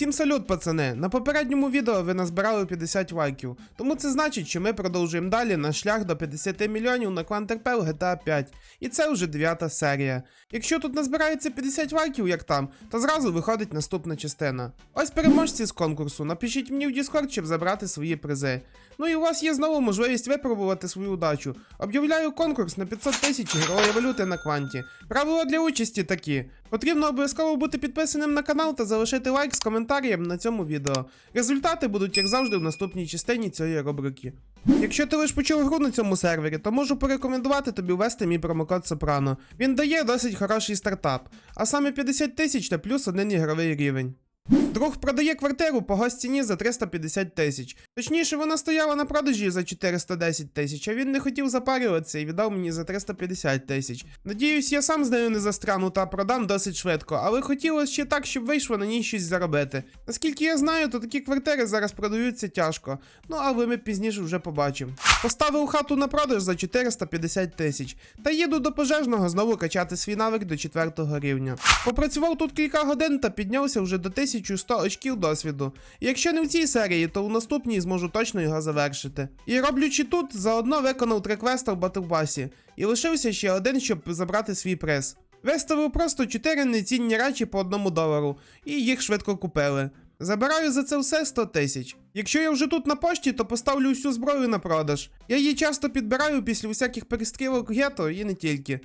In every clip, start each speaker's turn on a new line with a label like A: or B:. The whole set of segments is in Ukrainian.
A: Всім салют, пацани! На попередньому відео ви назбирали 50 лайків, тому це значить, що ми продовжуємо далі наш шлях до 50 мільйонів на Quanterpel GTA 5. І це вже дев'ята серія. Якщо тут назбирається 50 лайків, як там, то зразу виходить наступна частина. Ось переможці з конкурсу. Напишіть мені в Discord, щоб забрати свої призи. Ну і у вас є знову можливість випробувати свою удачу. Об'являю конкурс на 500 тисяч ігрової валюти на кванті. Правила для участі такі: потрібно обов'язково бути підписаним на канал та залишити лайк з коментарієм на цьому відео. Результати будуть, як завжди, в наступній частині цієї рубрики. Якщо ти лиш почув гру на цьому сервері, то можу порекомендувати тобі ввести мій промокод Сопрано. Він дає досить хороший стартап, а саме 50 тисяч та плюс один ігровий рівень. Друг продає квартиру по гостіні за 350 тисяч. Точніше, вона стояла на продажі за 410 тисяч, а він не хотів запарюватися і віддав мені за 350 тисяч. Надіюсь, я сам з нею не застрану та продам досить швидко, але хотілося ще так, щоб вийшло на ній щось заробити. Наскільки я знаю, то такі квартири зараз продаються тяжко. Ну але ми пізніше вже побачимо. Поставив хату на продаж за 450 тисяч та їду до пожежного знову качати свій навик до 4 рівня. Попрацював тут кілька годин та піднявся вже до 1100 очків досвіду. І якщо не в цій серії, то в наступній зможу точно його завершити. І роблячи тут, заодно виконав три квеста в батлпасі. І лишився ще один, щоб забрати свій приз. Виставив просто 4 нецінні речі по одному долару, і їх швидко купили. Забираю за це все 100 тисяч. Якщо я вже тут на пошті, то поставлю всю зброю на продаж. Я її часто підбираю після усяких перестрілок гетто і не тільки.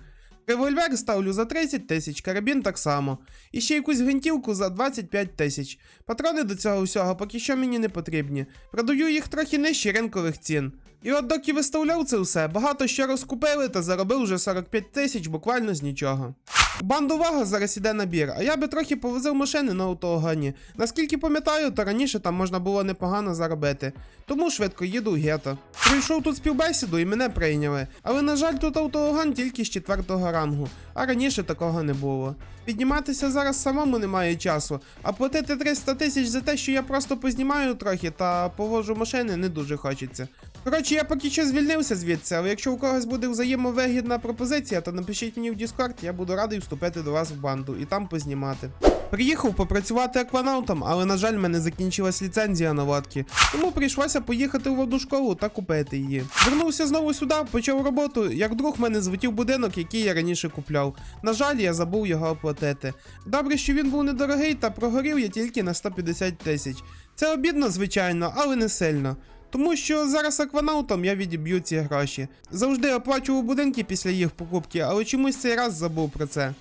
A: Револьвер ставлю за 30 тисяч, карабін так само. І ще якусь гвинтівку за 25 тисяч. Патрони до цього всього поки що мені не потрібні. Продаю їх трохи нижче ринкових цін. І от доки виставляв це все, багато що розкупили та заробив вже 45 тисяч буквально з нічого. Банду Вага зараз іде набір, а я би трохи повозив машини на автогані. Наскільки пам'ятаю, то раніше там можна було непогано заробити. Тому швидко їду в гетто. Прийшов тут співбесіду і мене прийняли. Але на жаль, тут автоган тільки з четвертого рангу, а раніше такого не було. Підніматися зараз самому немає часу, а платити 300 тисяч за те, що я просто познімаю трохи та повожу машини, не дуже хочеться. Коротше, я поки що звільнився звідси, але якщо у когось буде взаємовигідна пропозиція, то напишіть мені в Discord, я буду радий вступити до вас в банду і там познімати. Приїхав попрацювати акванаутом, але на жаль, мене закінчилась ліцензія на лодки, тому прийшлося поїхати в одну школу та купити її. Вернувся знову сюди, почав роботу. Як друг мене звитів будинок, який я раніше купляв. На жаль, я забув його оплатити. Добре, що він був недорогий, та прогорів я тільки на 150 тисяч. Це обідно, звичайно, але не сильно. Тому що зараз акванаутом я відіб'ю ці гроші. Завжди оплачував будинки після їх покупки, але чомусь цей раз забув про це.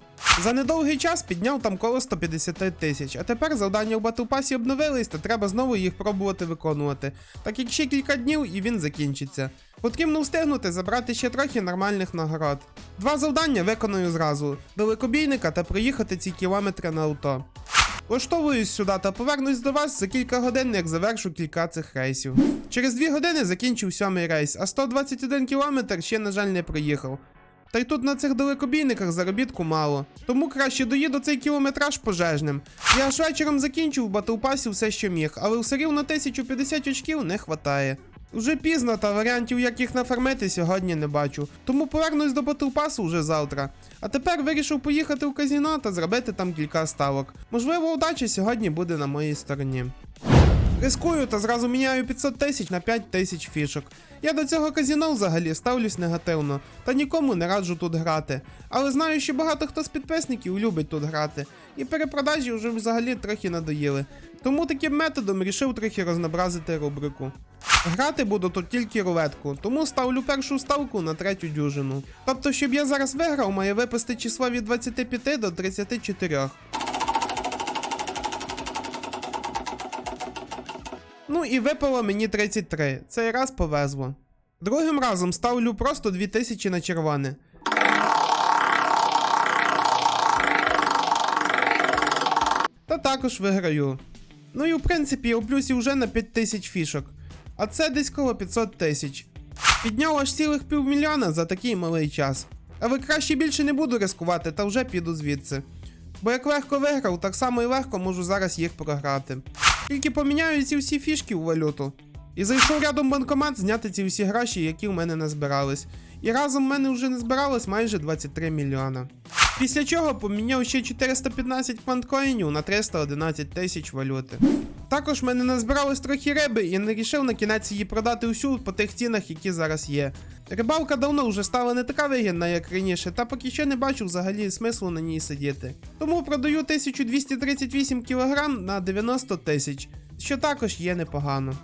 A: За недовгий час підняв там коло 150 тисяч, а тепер завдання в батлпасі обновились, та треба знову їх пробувати виконувати, так як ще кілька днів і він закінчиться. Потрібно встигнути забрати ще трохи нормальних нагород. Два завдання виконую зразу: далекобійника та проїхати ці кілометри на авто. Влаштовуюсь сюди та повернусь до вас за кілька годин, як завершу кілька цих рейсів. Через дві години закінчив сьомий рейс, а 121 кілометр ще, на жаль, не проїхав. Та й тут на цих далекобійниках заробітку мало. Тому краще доїду цей кілометраж пожежним. Я аж вечором закінчив в батлпасі все, що міг, але все рівно 1050 очків не хватає. Уже пізно, та варіантів, як їх нафармити, сьогодні не бачу. Тому повернусь до батлпасу вже завтра. А тепер вирішив поїхати в казіно та зробити там кілька ставок. Можливо, удача сьогодні буде на моїй стороні. Рискую та зразу міняю 500 тисяч на 5 тисяч фішок. Я до цього казіно взагалі ставлюсь негативно, та нікому не раджу тут грати. Але знаю, що багато хто з підписників любить тут грати, і перепродажі вже взагалі трохи надоїли. Тому таким методом рішив трохи рознообразити рубрику. Грати буду тут тільки рулетку, тому ставлю першу ставку на третю дюжину. Тобто, щоб я зараз виграв, має випасти число від 25 до 34. Ну і випало мені 33. Цей раз повезло. Другим разом ставлю просто 2000 на червоне. Та також виграю. Ну і в принципі у плюсі вже на 5000 фішок. А це десь коло 500 тисяч. Підняв аж цілих півмільйона за такий малий час. Але краще більше не буду ризикувати та вже піду звідси. Бо як легко виграв, так само і легко можу зараз їх програти. Тільки поміняю ці всі фішки у валюту. І зайшов рядом банкомат зняти ці всі гроші, які в мене назбирались. І разом в мене вже не збиралось майже 23 мільйона. Після чого поміняв ще 415 кванткоїнів на 311 тисяч валюти. Також в мене назбиралось трохи риби і я не рішив на кінець її продати всю по тих цінах, які зараз є. Рибалка давно вже стала не така вигідна, як раніше, та поки що не бачу взагалі смислу на ній сидіти. Тому продаю 1238 кг на 90 тисяч, що також є непогано.